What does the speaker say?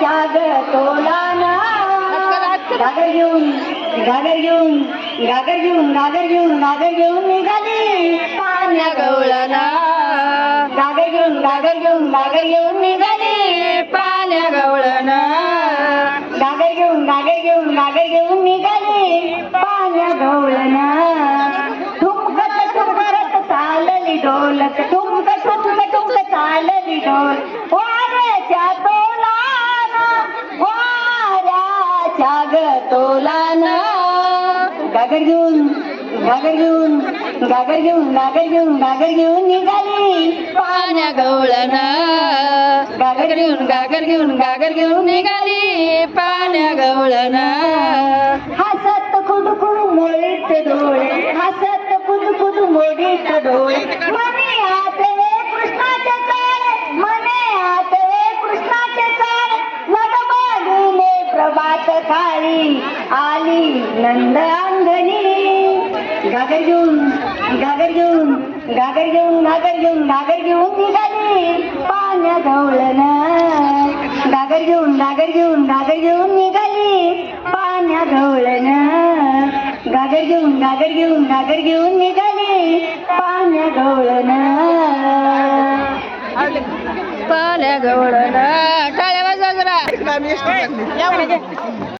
தியாக தோலானா நகையும் நகையும் நகையும் நகையும் நகையும் நிகழி பான்யகவுளனா நகையும் நகையும் நகையும் நிகழி तोलान गागर घेऊन गागर घेऊन गागर घेऊन गागर घेऊन गागर घेऊन निघाली. पाण्या गवळणा गागर घेऊन गागर घेऊन गागर घेऊन निघाली. पाण्या गवळणा हसत खुदखुद मोडीत डोळे हसत खुदखुद मोडीत डोळे. नटबागुले खाली काळी आली नंद अंगणी गागर घेऊन गागर घेऊन घागर घेऊन घागर घेऊन घागर घेऊन निघाली पाण्या गवळण गागर घेऊन गागर घेऊन गागर घेऊन निघाली पाण्या गवळण गागर घेऊन गागर घेऊन गागर घेऊन निघाली पाण्या गवळण पाण्या गवळणा mijn eerste ja.